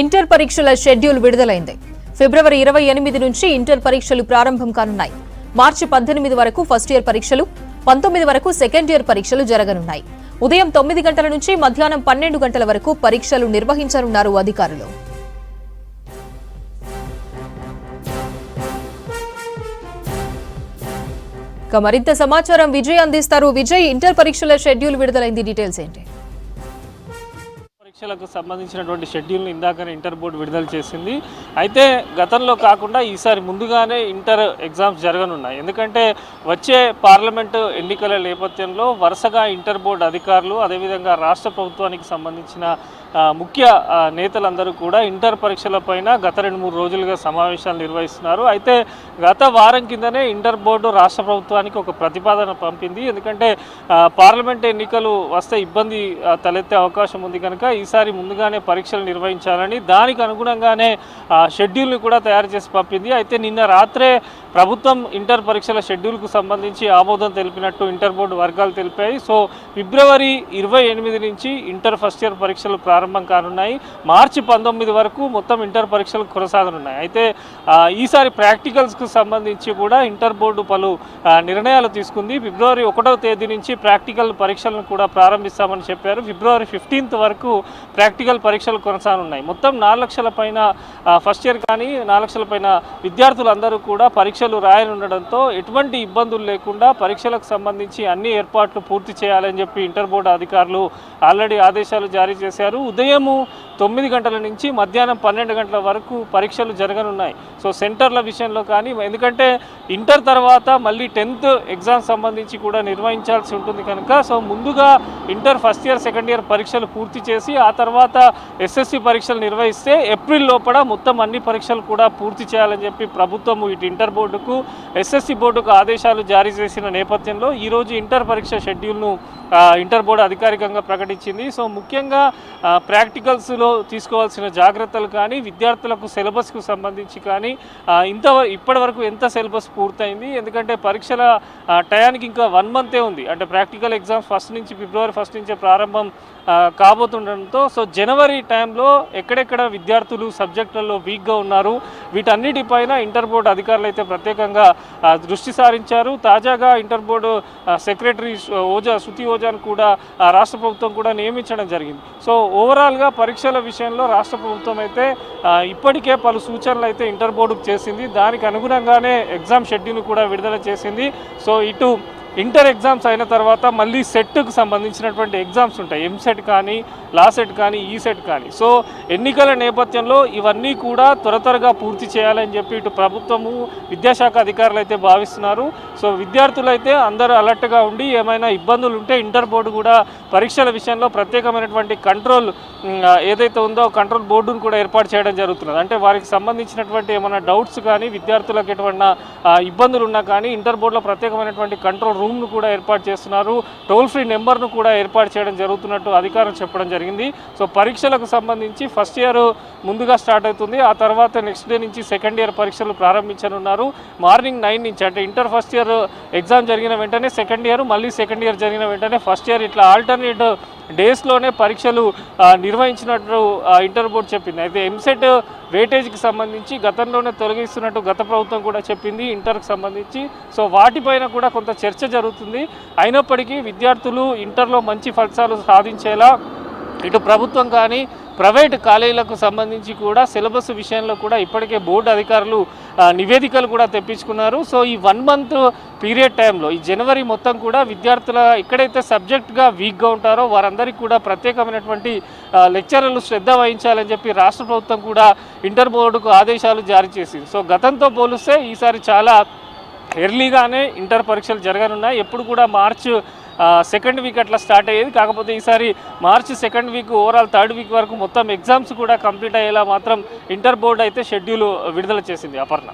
Inter పరీక్షల schedule విడుదలైంది. ఫిబ్రవరి ఇరవై ఎనిమిది నుంచి ఇంటర్ పరీక్షలు ప్రారంభం కానున్నాయి. మార్చి పద్దెనిమిది వరకు ఫస్ట్ ఇయర్ పరీక్షలు పంతొమ్మిది వరకు సెకండ్ ఇయర్ పరీక్షలు జరగనున్నాయి. ఉదయం తొమ్మిది గంటల నుంచి మధ్యాహ్నం పన్నెండు గంటల వరకు పరీక్షలు నిర్వహించనున్నారు అధికారులు. మరింత సమాచారం విజయ్ అందిస్తారు. విజయ్ ఇంటర్ పరీక్షల షెడ్యూల్ విడుదలైంది. డీటెయిల్స్ ఏంటి? పరీక్షలకు సంబంధించినటువంటి షెడ్యూల్ని ఇందాకనే ఇంటర్ బోర్డు విడుదల చేసింది. అయితే గతంలో కాకుండా ఈసారి ముందుగానే ఇంటర్ ఎగ్జామ్స్ జరగనున్నాయి. ఎందుకంటే వచ్చే పార్లమెంటు ఎన్నికల నేపథ్యంలో వరుసగా ఇంటర్ బోర్డు అధికారులు అదేవిధంగా రాష్ట్ర ప్రభుత్వానికి సంబంధించిన ముఖ్య నేతలందరూ కూడా ఇంటర్ పరీక్షలపైన గత రెండు మూడు రోజులుగా సమావేశాలు నిర్వహిస్తున్నారు. అయితే గత వారం కిందనే ఇంటర్ బోర్డు రాష్ట్ర ప్రభుత్వానికి ఒక ప్రతిపాదన పంపింది. ఎందుకంటే పార్లమెంట్ ఎన్నికలు వస్తే ఇబ్బంది తలెత్తే అవకాశం ఉంది కనుక ఈసారి ముందుగానే పరీక్షలు నిర్వహించాలని దానికి అనుగుణంగానే షెడ్యూల్ని కూడా తయారు చేసి పంపింది. అయితే నిన్న రాత్రే ప్రభుత్వం ఇంటర్ పరీక్షల షెడ్యూల్కు సంబంధించి ఆమోదం తెలిపినట్టు ఇంటర్ బోర్డు వర్గాలు తెలిపాయి. సో ఫిబ్రవరి ఇరవై ఎనిమిది నుంచి ఇంటర్ ఫస్ట్ ఇయర్ పరీక్షలు ప్రారంభం ప్రారంభం కానున్నాయి. మార్చి పంతొమ్మిది వరకు మొత్తం ఇంటర్ పరీక్షలు కొనసాగనున్నాయి. అయితే ఈసారి ప్రాక్టికల్స్కు సంబంధించి కూడా ఇంటర్ బోర్డు పలు నిర్ణయాలు తీసుకుంది. ఫిబ్రవరి ఒకటవ తేదీ నుంచి ప్రాక్టికల్ పరీక్షలను కూడా ప్రారంభిస్తామని చెప్పారు. ఫిబ్రవరి ఫిఫ్టీన్త్ వరకు ప్రాక్టికల్ పరీక్షలు కొనసాగనున్నాయి. మొత్తం నాలుగు లక్షల పైన ఫస్ట్ ఇయర్ కానీ నాలుగు లక్షల పైన విద్యార్థులందరూ కూడా పరీక్షలు రాయనుండడంతో ఎటువంటి ఇబ్బందులు లేకుండా పరీక్షలకు సంబంధించి అన్ని ఏర్పాట్లు పూర్తి చేయాలని చెప్పి ఇంటర్ బోర్డు అధికారులు ఆల్రెడీ ఆదేశాలు జారీ చేశారు. ఉదయము తొమ్మిది గంటల నుంచి మధ్యాహ్నం పన్నెండు గంటల వరకు పరీక్షలు జరగనున్నాయి. సో సెంటర్ల విషయంలో కానీ ఎందుకంటే ఇంటర్ తర్వాత మళ్ళీ టెన్త్ ఎగ్జామ్ సంబంధించి కూడా నిర్వహించాల్సి ఉంటుంది కనుక సో ముందుగా inter first year second year పరీక్షలు పూర్తి చేసి ఆ తర్వాత ఎస్ఎస్సి పరీక్షలు నిర్వహిస్తే ఏప్రిల్ లోపల మొత్తం అన్ని పరీక్షలు కూడా పూర్తి చేయాలని చెప్పి ప్రభుత్వం ఇటు ఇంటర్ బోర్డుకు ఎస్ఎస్సి బోర్డుకు ఆదేశాలు జారీ చేసిన నేపథ్యంలో ఈరోజు ఇంటర్ పరీక్ష షెడ్యూల్ను ఇంటర్ బోర్డు అధికారికంగా ప్రకటించింది. సో ముఖ్యంగా ప్రాక్టికల్స్లో ప్రాక్టికల్స్లో తీసుకోవాల్సిన జాగ్రత్తలు కానీ విద్యార్థులకు సిలబస్కు సంబంధించి కానీ ఇంత ఇప్పటి వరకు ఎంత సిలబస్ పూర్తయింది? ఎందుకంటే పరీక్షల టయానికి ఇంకా వన్ మంతే ఉంది. అంటే ప్రాక్టికల్ ఎగ్జామ్స్ ఫస్ట్ నుంచి ఫిబ్రవరి ఫస్ట్ నుంచే ప్రారంభం కాబోతుండడంతో సో జనవరి టైంలో ఎక్కడెక్కడ విద్యార్థులు సబ్జెక్టులలో వీక్గా ఉన్నారు? వీటన్నిటిపైన ఇంటర్ బోర్డు అధికారులు అయితే ప్రత్యేకంగా దృష్టి సారించారు. తాజాగా inter board secretary Ojha Shruti ఓజాను కూడా రాష్ట్ర ప్రభుత్వం కూడా నియమించడం జరిగింది. సో ఓవరాల్గా పరీక్షల విషయంలో రాష్ట్ర ప్రభుత్వం అయితే ఇప్పటికే పలు సూచనలు అయితే ఇంటర్ బోర్డుకు చేసింది. దానికి అనుగుణంగానే ఎగ్జామ్ షెడ్యూల్ కూడా విడుదల చేసింది. సో ఇటు ఇంటర్ ఎగ్జామ్స్ అయిన తర్వాత మళ్ళీ సెట్కు సంబంధించినటువంటి ఎగ్జామ్స్ ఉంటాయి. ఎంసెట్ కానీ లా సెట్ కానీ e ఈ సెట్ కానీ. సో ఎన్నికల నేపథ్యంలో ఇవన్నీ కూడా త్వర త్వరగా పూర్తి చేయాలని చెప్పి ఇటు ప్రభుత్వము విద్యాశాఖ అధికారులు అయితే భావిస్తున్నారు. సో విద్యార్థులు అయితే అందరూ అలర్ట్గా ఉండి ఏమైనా ఇబ్బందులు ఉంటే ఇంటర్ బోర్డు కూడా పరీక్షల విషయంలో ప్రత్యేకమైనటువంటి కంట్రోల్ ఏదైతే ఉందో కంట్రోల్ బోర్డును కూడా ఏర్పాటు చేయడం జరుగుతున్నది. అంటే వారికి సంబంధించినటువంటి ఏమైనా డౌట్స్ కానీ విద్యార్థులకు ఎటువంటి ఇబ్బందులు ఉన్నా కానీ ఇంటర్ బోర్డులో ప్రత్యేకమైనటువంటి కంట్రోల్ రూమ్ను కూడా ఏర్పాటు చేస్తున్నారు. టోల్ ఫ్రీ నెంబర్ను కూడా ఏర్పాటు చేయడం జరుగుతున్నట్టు అధికారం చెప్పడం జరిగింది. సో పరీక్షలకు సంబంధించి ఫస్ట్ ఇయర్ ముందుగా స్టార్ట్ అవుతుంది. ఆ తర్వాత నెక్స్ట్ డే నుంచి సెకండ్ ఇయర్ పరీక్షలు ప్రారంభించనున్నారు. మార్నింగ్ నైన్ నుంచి అంటే ఇంటర్ ఫస్ట్ ఇయర్ ఎగ్జామ్ జరిగిన వెంటనే సెకండ్ ఇయర్ మళ్ళీ సెకండ్ ఇయర్ జరిగిన వెంటనే ఫస్ట్ ఇయర్ ఇట్లా ఆల్టర్నేట్ డేస్లోనే పరీక్షలు నిర్వహించినట్టు ఇంటర్ బోర్డు చెప్పింది. అయితే ఎంసెట్ వేటేజ్కి సంబంధించి గతంలోనే తొలగిస్తున్నట్టు గత ప్రభుత్వం కూడా చెప్పింది ఇంటర్కి సంబంధించి. సో వాటిపైన కూడా కొంత చర్చ జరుగుతుంది. అయినప్పటికీ విద్యార్థులు ఇంటర్లో మంచి ఫలితాలు సాధించేలా ఇటు ప్రభుత్వం కానీ ప్రైవేట్ కాలేజీలకు సంబంధించి కూడా సిలబస్ విషయంలో కూడా ఇప్పటికే బోర్డు అధికారులు నివేదికలు కూడా తెప్పించుకున్నారు. సో ఈ వన్ మంత్ పీరియడ్ టైంలో ఈ జనవరి మొత్తం కూడా విద్యార్థుల ఎక్కడైతే సబ్జెక్ట్గా వీక్గా ఉంటారో వారందరికీ కూడా ప్రత్యేకమైనటువంటి లెక్చరర్లు శ్రద్ధ వహించాలని చెప్పి రాష్ట్ర ప్రభుత్వం కూడా ఇంటర్ బోర్డుకు ఆదేశాలు జారీ చేసింది. సో గతంతో పోలిస్తే ఈసారి చాలా ఎర్లీగానే ఇంటర్ పరీక్షలు జరగనున్నాయి. ఎప్పుడు కూడా మార్చ్ సెకండ్ వీక్ అట్లా స్టార్ట్ అయ్యేది. కాకపోతే ఈసారి March second week overall third week వరకు మొత్తం ఎగ్జామ్స్ కూడా కంప్లీట్ అయ్యేలా మాత్రం ఇంటర్ బోర్డు అయితే షెడ్యూల్ విడుదల చేసింది అపర్ణ.